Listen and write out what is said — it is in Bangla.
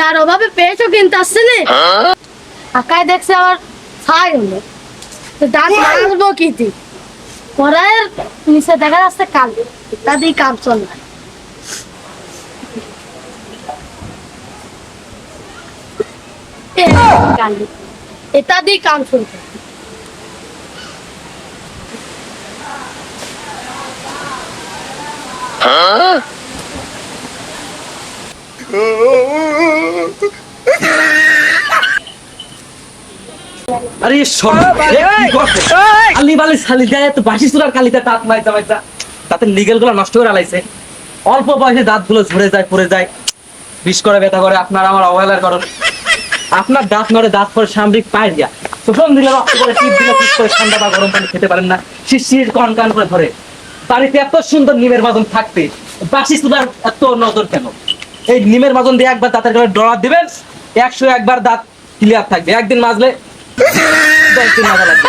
কার অভাবে পেয়েছ কিন্তু আসছে না। আকায় দেখছে আবার ছাই হলো। তো দাঁত মারবো কি তুই কড়াইয়ের নিচে দেখা যাচ্ছে কাল। কাম চল। না এটা দিয়ে কাম চলবে। আরে আলি বালি দেয় তো বাসি কালিতে দাঁত তাতে লিগেলগুলো নষ্ট করে আলাইছে। অল্প বয়সে দাঁতগুলো ঝরে যায় পড়ে যায়। বিষ করে ব্যথা করে। আপনার আমার অবহেলার কারণ আপনার দাঁত নড়ে দাঁত করে সামরিক পায় দিয়া। শোষণ দিলে রক্ত করে টিপ দিলে টিপ করে ঠান্ডা বা গরম পানি খেতে পারেন না। শিশির কন কান করে ধরে। বাড়িতে এত সুন্দর নিমের বাদন থাকতে বাসি সুরার এত নজর কেন? এই নিমের বাদন দিয়ে একবার দাঁতের গায়ে ডলার দিবেন একশো একবার দাঁত ক্লিয়ার থাকবে। একদিন মাজলে দশ দিন মাথা লাগবে